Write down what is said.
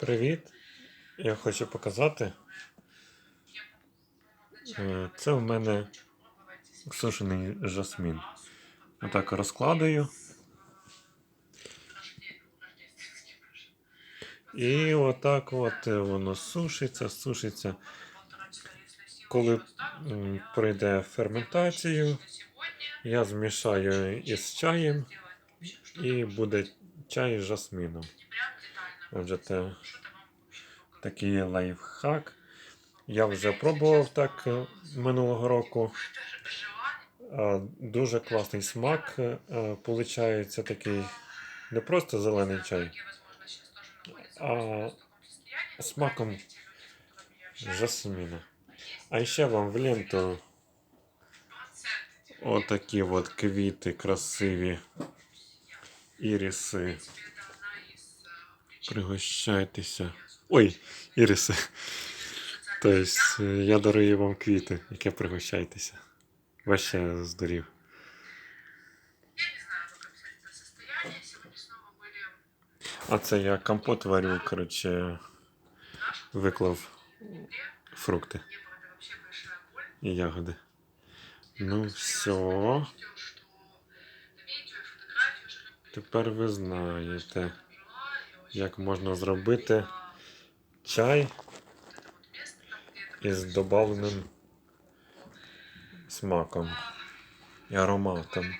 Привіт! Я хочу показати. Е, Це в мене сушений жасмін. Отак розкладаю. І отак от воно сушиться, сушиться. Коли м, пройде ферментацію, я змішаю із чаєм і буде чай з жасміном. Отже, це такий лайфхак. Я вже пробував так е, минулого року. Дуже класний смак. е, Получається такий не просто зелений чай, а смаком жасміна. А ще вам в ленту отакі от квіти красиві. Іріси. Пригощайтеся. Ой, іриси. Тобто, е, я дарую вам квіти, яке пригощайтеся. Вообще здурів. Я не знаю, как описать это состояние. Сегодня снова были А це я компот варю, коротше, наши виклав Мне фрукти было это вообще большая боль. і ягоди. Ну, все. Ждёт, что видео и фотографии уже как бы Тепер ви знаєте, жила, и очень як можна зробити чай із додавленим смаком і ароматом.